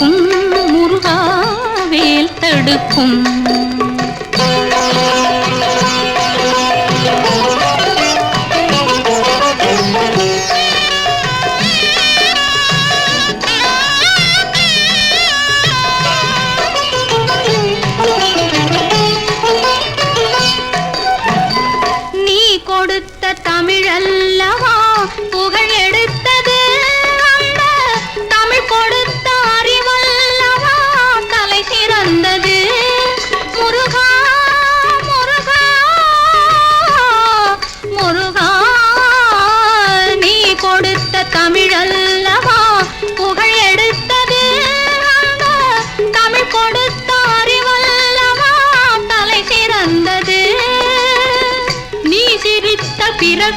தடுக்கும் முருகா வேல் தடுக்கும்.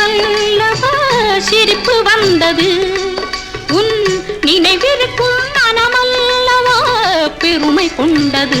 அல்லவா சிரிப்பு வந்தது உன் நினைவிருக்கும் மனமல்லவா பெருமை கொண்டது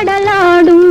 ஆடலாடும்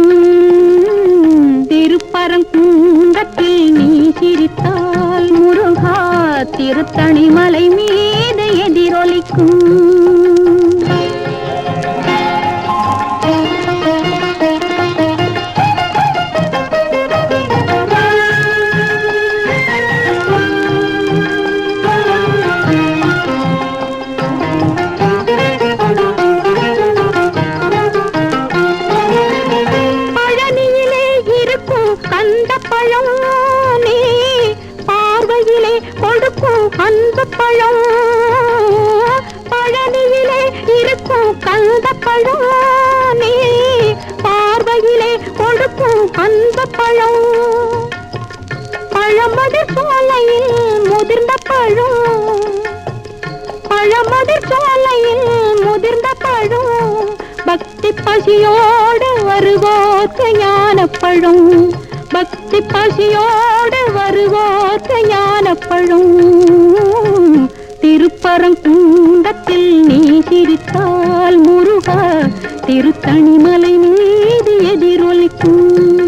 சோலையில் முதிர்ந்த பழும். பழமுதிர் சோலையில் முதிர்ந்த பழும். பக்தி பசியோடு வருவோர்க்கு ஞான பழும். பக்தி பசியோடு வருவோர்க்கு ஞான பழும் திருப்பரங்குண்டத்தில் நீ சிரித்தால் முருகா திருத்தணிமலை மீது எதிரொலிக்கும்.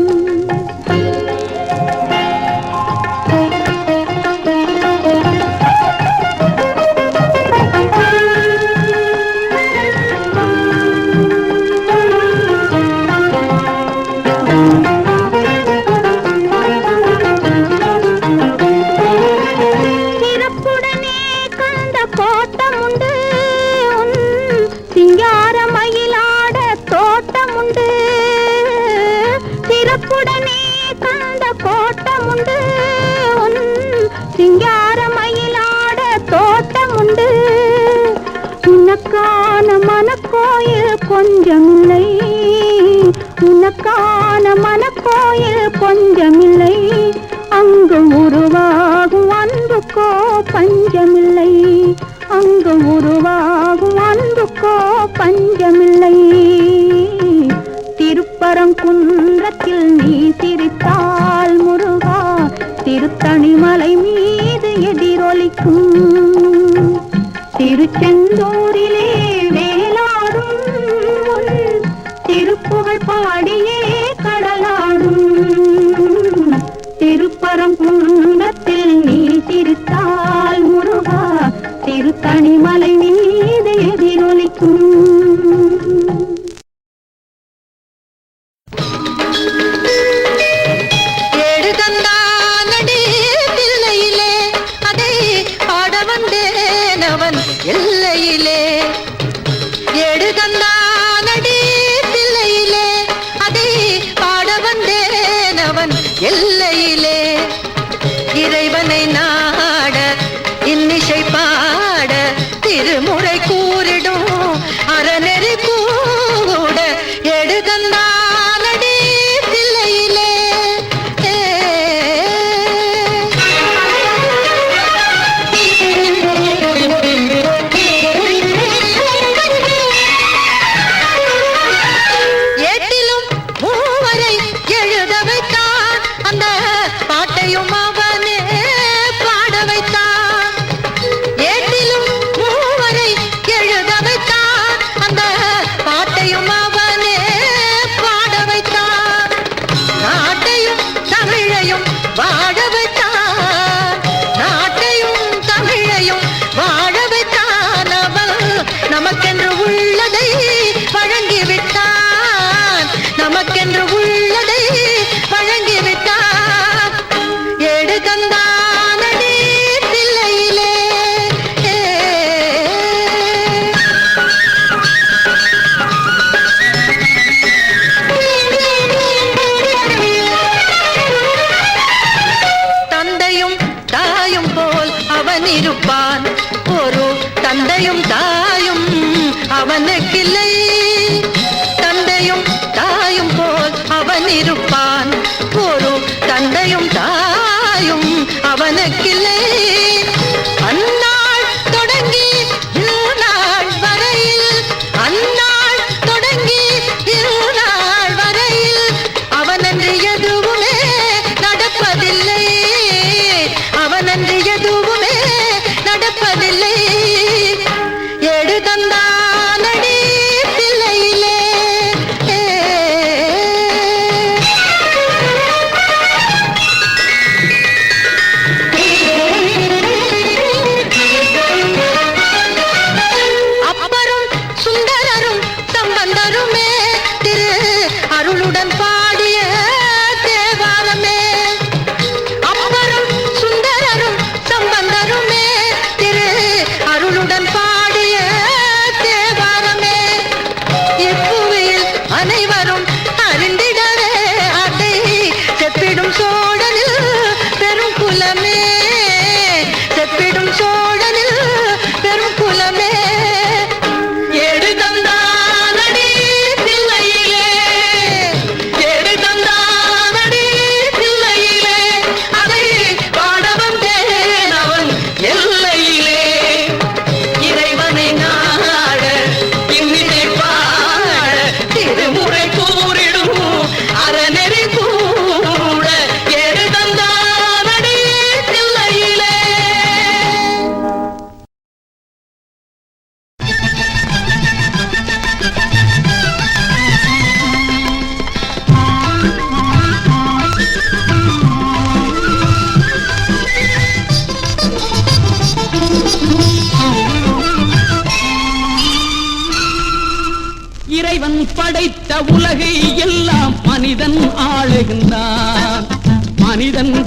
கொஞ்சமில்லை. உனக்கான மனக்கோயில் கொஞ்சமில்லை. அங்கு உருவாகும் அன்புக்கோ பஞ்சமில்லை அங்கு உருவாகும் அன்புக்கோ பஞ்சமில்லை திருப்பரங்குன்றத்தில் நீ சிரித்தால் முருகா திருத்தணிமலை மீது எதிரொலிக்கும். திருச்செந்தூரிலே இருப்பான். ஒரு தந்தையும் தாயும் அவன்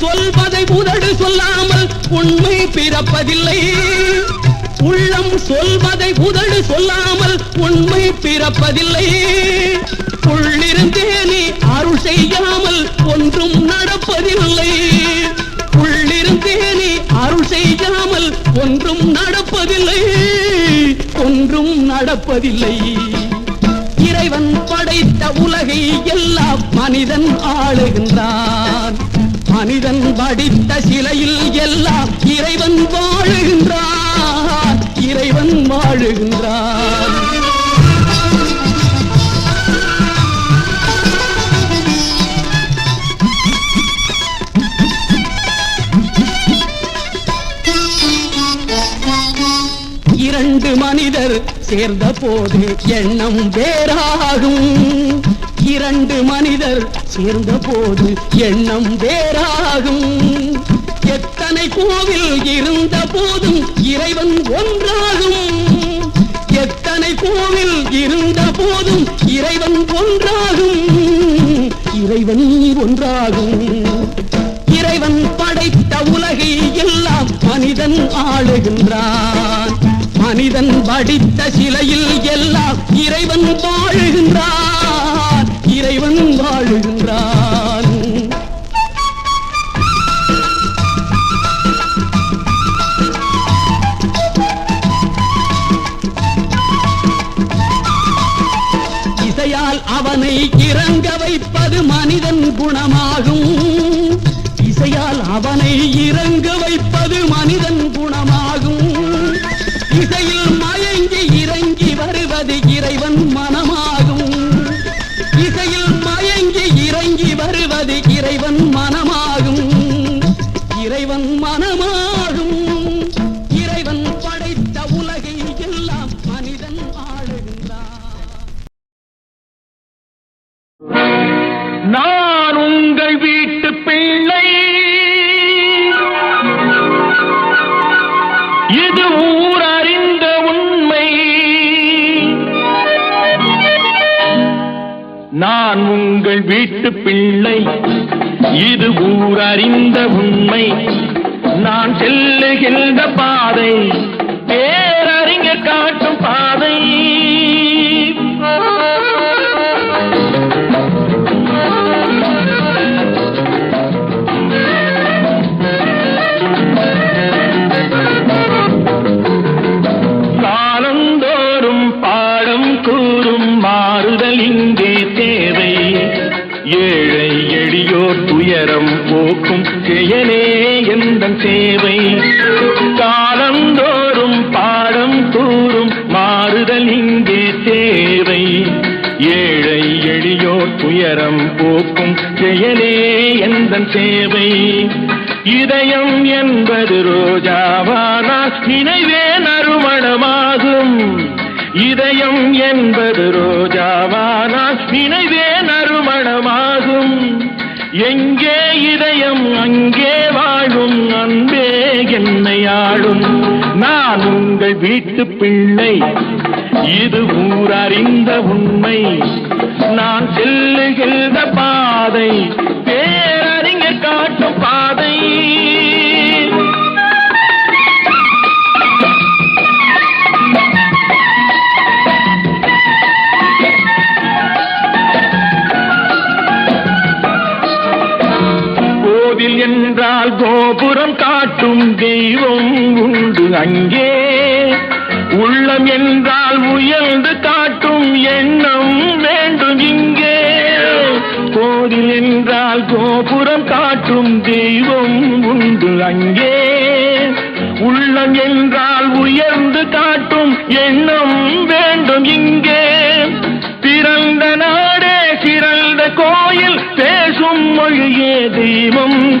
சொல்வதை உதடு சொல்லாமல் உண்மை பிறப்பதில்லை. உள்ளம் சொல்வதை உதடு சொல்லாமல் உண்மை பிறப்பதில்லை. உள்ளிருந்தே நீ அருள் செய்யாமல் ஒன்றும் நடப்பதில்லை. உள்ளிருந்தே நீ அருள் செய்யாமல் ஒன்றும் நடப்பதில்லை. ஒன்றும் நடப்பதில்லை. இறைவன் படைத்த உலகை எல்லாம் மனிதன் ஆளுகின்றான். மனிதன் படித்த சிலையில் எல்லாம் இறைவன் வாழுகின்றான் இறைவன் வாழுகின்றான் இரண்டு மனிதர் சேர்ந்த போது எண்ணம் வேறாகும். இரண்டு மனிதர் சேர்ந்த போது எண்ணம் வேறாகும். எத்தனை கோவில் இருந்த போதும் இறைவன் ஒன்றாகும். எத்தனை கோவில் இருந்த போதும் இறைவன் ஒன்றாகும். இறைவன் ஒன்றாகும். இறைவன் படைத்த உலகை எல்லாம் மனிதன் ஆளுகின்றான். மனிதன் படித்த சிலையில் எல்லாம் இறைவன் வாழுகின்றான். இறைவன் வாழுகின்றான். இசையால் அவனை இறங்க வைப்பது மனிதன் குணமாகும். இசையால் அவனை இறங்க வைப்பது மனிதன் குணமாகும். இசையில் மயங்கி இறங்கி வருவது இறைவன் மனமாகும். இறைவன் மனமாகும் நான் உங்கள் வீட்டு பிள்ளை. இது ஊர் அறிந்த உண்மை. நான் செல்லுகின்ற பாதை. எளியோர் போக்கும் ஜெயனே எந்த சேவை? இதயம் என்பது ரோஜாவானால் நினைவே நறுமணமாகும். இதயம் என்பது ரோஜாவானால் நினைவே நறுமணமாகும். எங்கே இதயம் அங்கே வாழும் அன்பே என்னை ஆளும். நான் உங்கள் வீட்டு பிள்ளை. இது ஊரறிந்த உண்மை. நான் செல்லுகின்ற பாதை பேரறிஞர் காட்டும் பாதை. கோவில் என்றால் கோபுரம் காட்டும் தெய்வம் உண்டு அங்கே. உள்ளம் என்றால் உயர்ந்து காட்டும் எண்ணம் வேண்டும் இங்கே. கோவில் என்றால் கோபுரம் காட்டும் தெய்வம் உண்டு அங்கே. உள்ளம் என்றால் உயர்ந்து காட்டும் எண்ணம் வேண்டும் இங்கே. பிறந்த நாடே சிறந்த கோயில் பேசும் மொழியே தெய்வம்.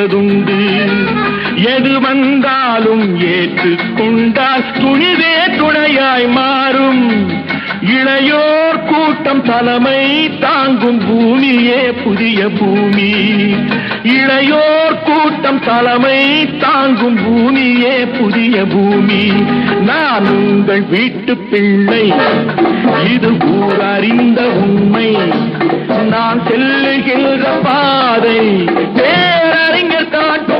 செழிப்பதுண்டு எது வந்தாலும் ஏற்றுக்கொண்டால் துணிவே துணையாய் மாறும். இளையோர் கூட்டம் தலைமை தாங்கும் பூமியே புதிய பூமி. இளையோர் கூட்டம் தலைமை தாங்கும் பூமியே புதிய பூமி. நான் உங்கள் வீட்டு பிள்ளை. இது ஊர் அறிந்த உண்மை. நான் செல்லுகின்ற பாதை. கலைஞர் காட்டும்